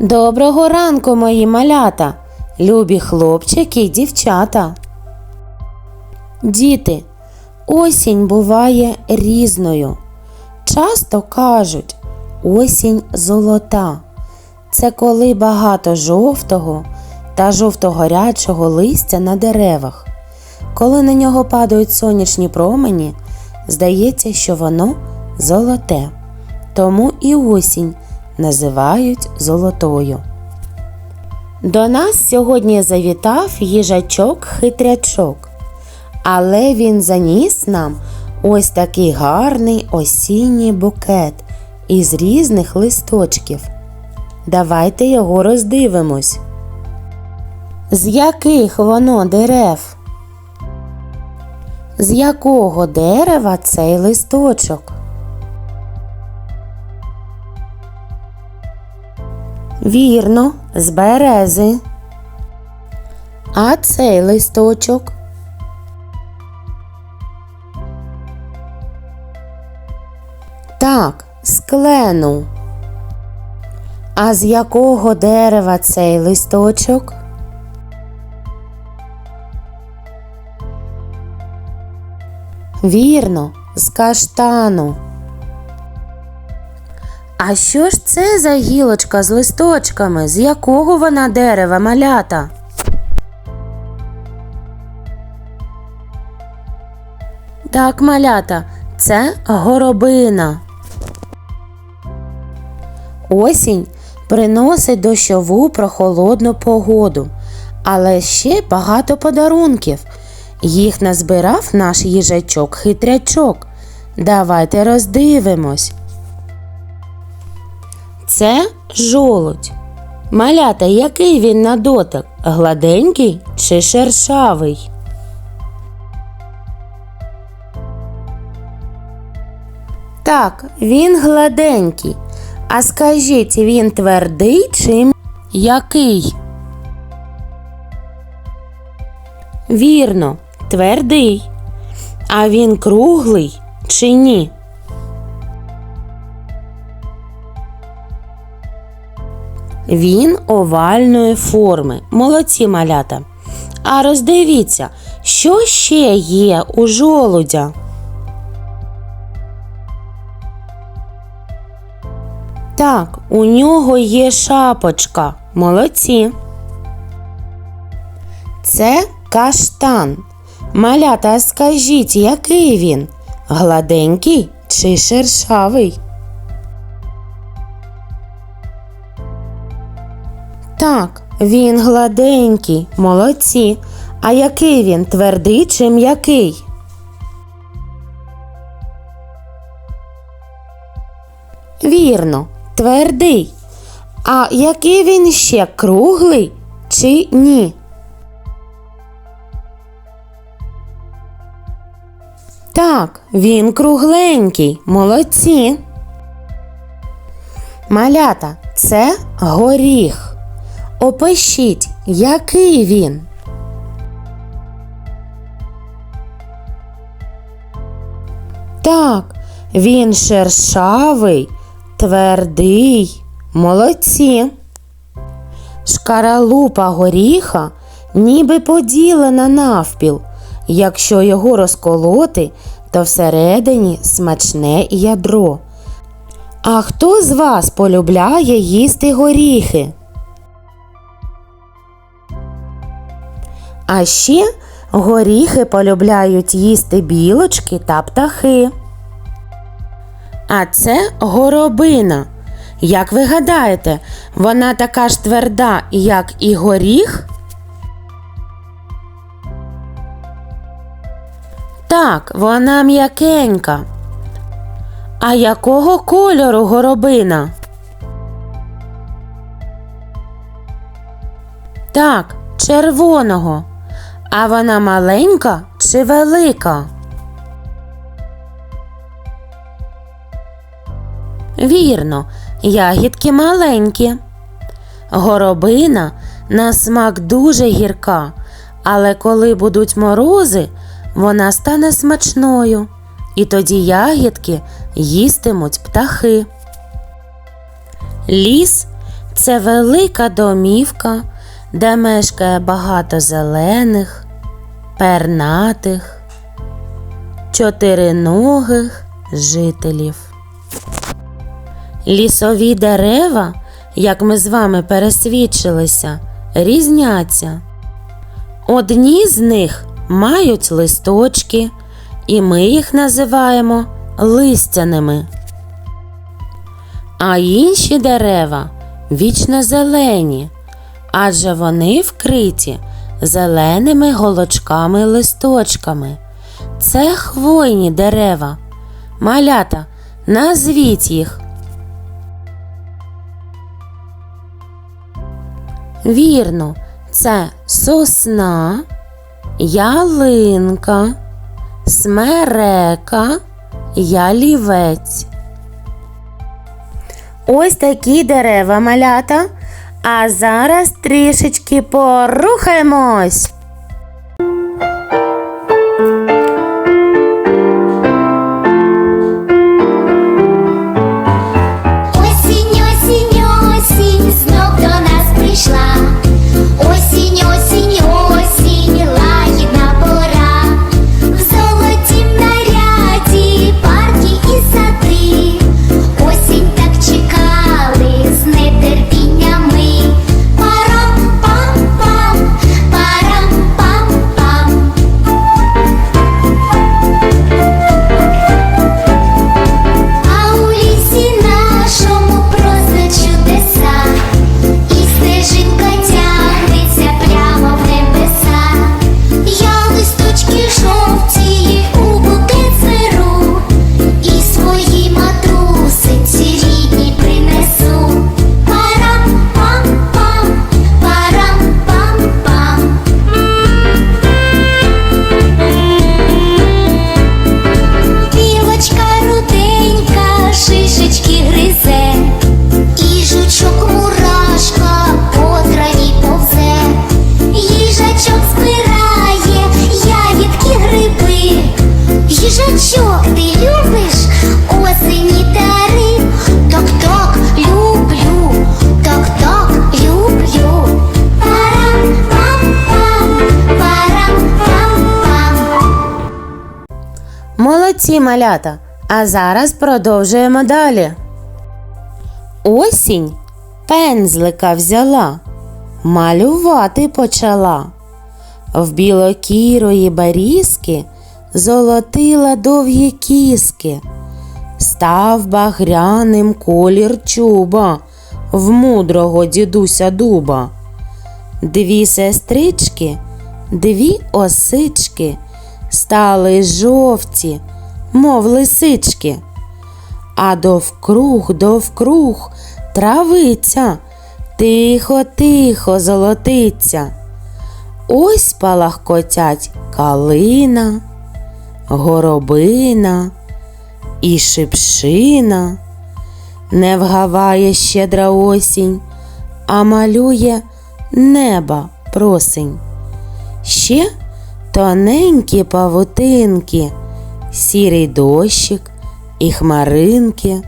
Доброго ранку, мої малята, любі хлопчики й дівчата. Діти, осінь буває різною. Часто кажуть, осінь золота. Це коли багато жовтого та жовто-горячого листя на деревах. Коли на нього падають сонячні промені, здається, що воно золоте. Тому і осінь називають золотою. До нас сьогодні завітав їжачок-хитрячок, але він заніс нам ось такий гарний осінній букет із різних листочків. Давайте його роздивимось. З яких воно дерев? З якого дерева цей листочок? Вірно, з берези. А цей листочок? Так, з клену. А з якого дерева цей листочок? Вірно, з каштану. А що ж це за гілочка з листочками? З якого вона дерева малята? Так, малята, це горобина. Осінь приносить дощову прохолодну погоду, але ще багато подарунків. Їх назбирав наш їжачок-хитрячок. Давайте роздивимось. Це жолудь. Малята, який він на дотик? Гладенький чи шершавий? Так, він гладенький. А скажіть, він твердий чи який? Вірно, твердий. А він круглий чи ні? Він овальної форми. Молодці малята. А роздивіться, що ще є у жолудя? Так, у нього є шапочка. Молодці. Це каштан. Малята, скажіть, який він? Гладенький чи шершавий? Так, він гладенький, молодці. А який він твердий чи м'який? Вірно, твердий. А який він ще круглий чи ні? Так, він кругленький, молодці. Малята, це горіх. Опишіть, який він. Так, він шершавий, твердий, молодці. Шкаралупа горіха ніби поділена навпіл. Якщо його розколоти, то всередині смачне ядро. А хто з вас полюбляє їсти горіхи? А ще горіхи полюбляють їсти білочки та птахи. А це горобина. Як ви гадаєте, вона така ж тверда, як і горіх? Так, вона м'якенька. А якого кольору горобина? Так, червоного. А вона маленька чи велика? Вірно, ягідки маленькі. Горобина на смак дуже гірка, але коли будуть морози, вона стане смачною, і тоді ягідки їстимуть птахи. Ліс Це велика домівка, де мешкає багато зелених, пернатих, чотириногих жителів. Лісові дерева, як ми з вами пересвідчилися, різняться. Одні з них мають листочки, і ми їх називаємо листяними. А інші дерева вічно зелені, адже вони вкриті зеленими голочками листочками. Це хвойні дерева. Малята, назвіть їх. Вірно, це сосна, ялинка, смерека, ялівець. Ось такі дерева малята. А зараз трішечки порухаємось. Молодці малята. А зараз продовжуємо далі. Осінь пензлика взяла, малювати почала. В білокірої барізки золотила довгі кіски. Став багряним колір чуба в мудрого дідуся дуба. Дві сестрички, дві осички стали жовті, мов лисички. А довкруг, довкруг травиця, тихо, тихо золотиться. Ось палахкотять калина, горобина і шипшина. Не вгаває щедра осінь, а малює неба просень. Ще тоненькі павутинки, сірий дощик і хмаринки.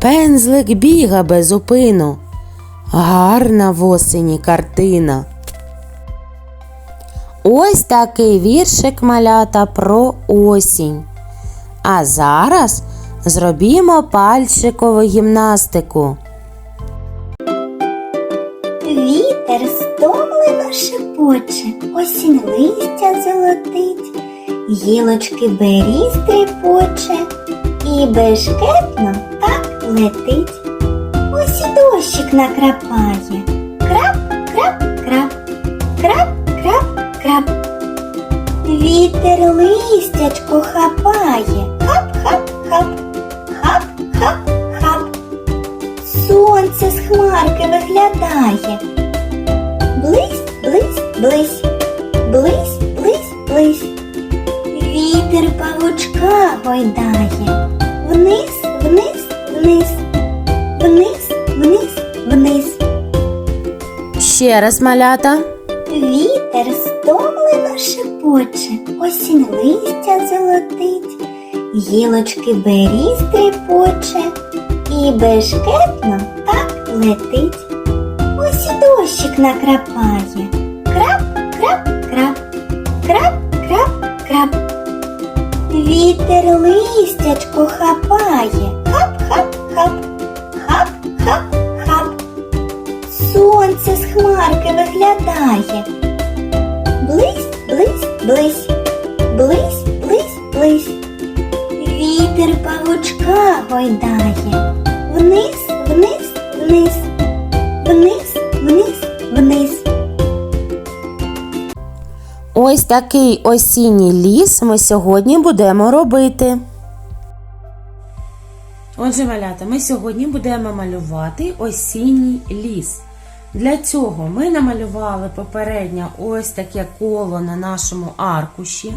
Пензлик біга без упину, гарна в осені картина. Ось такий віршик малята про осінь. А зараз зробімо пальчикову гімнастику. Вітер стомлено шепоче, осінь листя золотить, гілочки беріз трепоче, і бешкетно так летить. Ось і дощик накрапає. Крап, крап, крап, крап, крап, крап. Вітер листячко хапає. Хап, хап, хап, хап, хап, хап. Сонце з хмарки виглядає. Близь, близь, близь, близь, близь, близь. Вітер павучка гойдає. Вниз, вниз, вниз, вниз, вниз, вниз. Ще раз малята. Вітер стомлено шепоче, осінь листя золотить, гілочки беріз трепоче, і бешкетно так летить. дощик накрапає. Вітер листячко хапає. Хап, хап, хап, хап, хап, хап. Сонце з хмарки виглядає. Близь, близь, близь, близь, близь, близь. Вітер павучка гойдає. Вниз, Ось такий осінній ліс ми сьогодні будемо робити. Отже, малята, ми сьогодні будемо малювати осінній ліс. Для цього ми намалювали попередньо ось таке коло на нашому аркуші.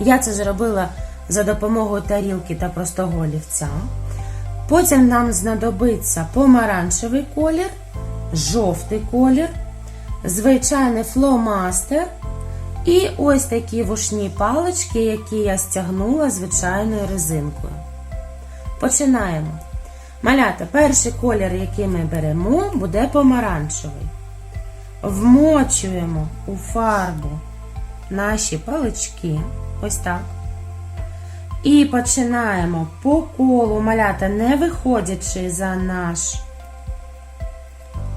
Я це зробила за допомогою тарілки та простого олівця. Потім нам знадобиться помаранчевий колір, жовтий колір, звичайний фломастер і ось такі вушні палички, які я стягнула звичайною резинкою. Починаємо. Малята, перший колір, який ми беремо, буде помаранчевий. Вмочуємо у фарбу наші палички. Ось так. І починаємо по колу малята, не виходячи за наш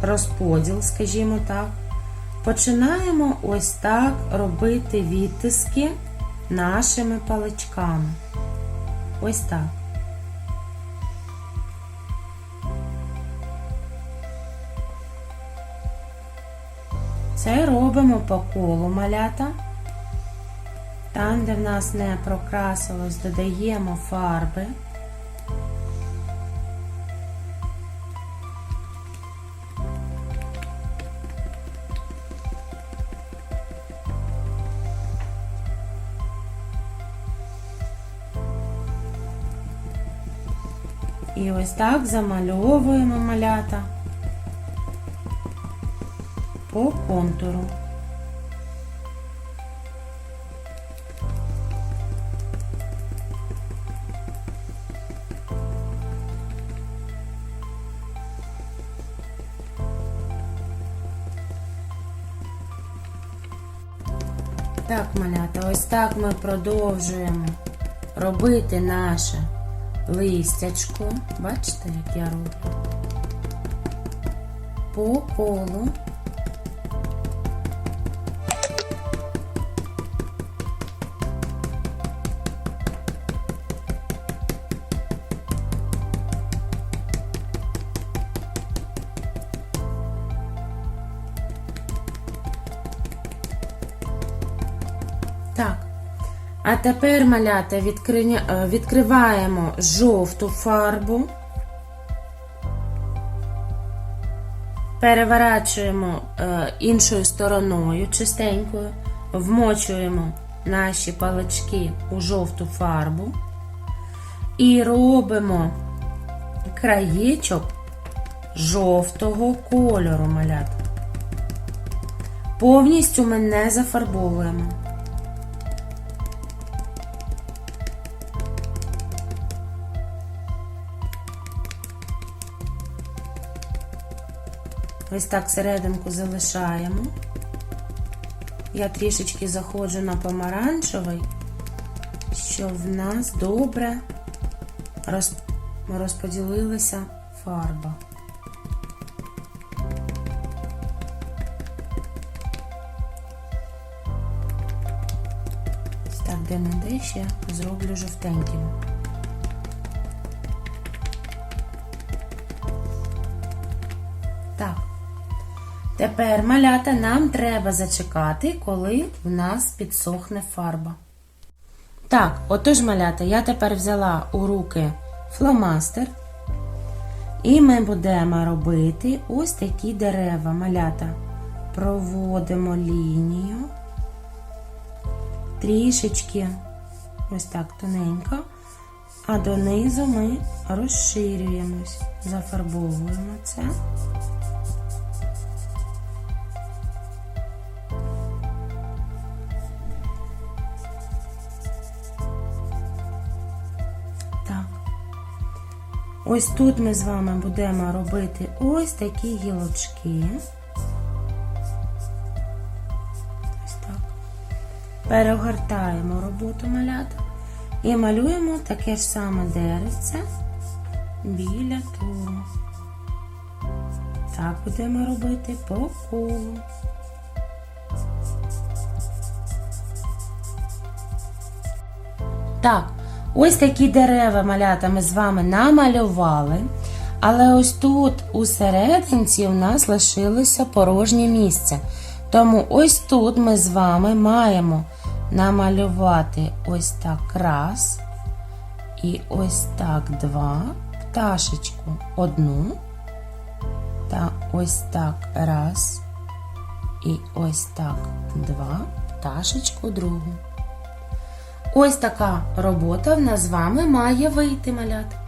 розподіл, скажімо так. Починаємо ось так робити відтиски нашими паличками. Ось так. Це робимо по колу малята. Там, де в нас не прокрасилось, додаємо фарби. І ось так замальовуємо малята по контуру. Так, малята, ось так ми продовжуємо робити наше листячко. Бачите, як я роблю? По колу. Так. А тепер, малята, е, відкриваємо жовту фарбу. Переворачуємо е, іншою стороною чистенькою, вмочуємо наші палички у жовту фарбу і робимо краєчок жовтого кольору малята. Повністю ми не зафарбовуємо. Ось так серединку залишаємо. Я трішечки заходжу на помаранчевий, щоб в нас добре роз- розподілилася фарба. Ось так, де не де ще зроблю жовтеньким. Тепер, малята, нам треба зачекати, коли в нас підсохне фарба. Так, отож, малята, я тепер взяла у руки фломастер. І ми будемо робити ось такі дерева, малята. Проводимо лінію. Трішечки, ось так тоненько. А донизу ми розширюємось, зафарбовуємо це. Ось тут ми з вами будемо робити ось такі гілочки. Ось так. Перегортаємо роботу малята і малюємо таке ж саме деревце біля туру. Так будемо робити по колу. Так, ось такі дерева малята ми з вами намалювали. Але ось тут у серединці у нас лишилося порожнє місце. Тому ось тут ми з вами маємо намалювати ось так раз. І ось так два. Пташечку одну. Та ось так раз. І ось так два. Пташечку другу. Ось така робота в нас з вами має вийти, малята.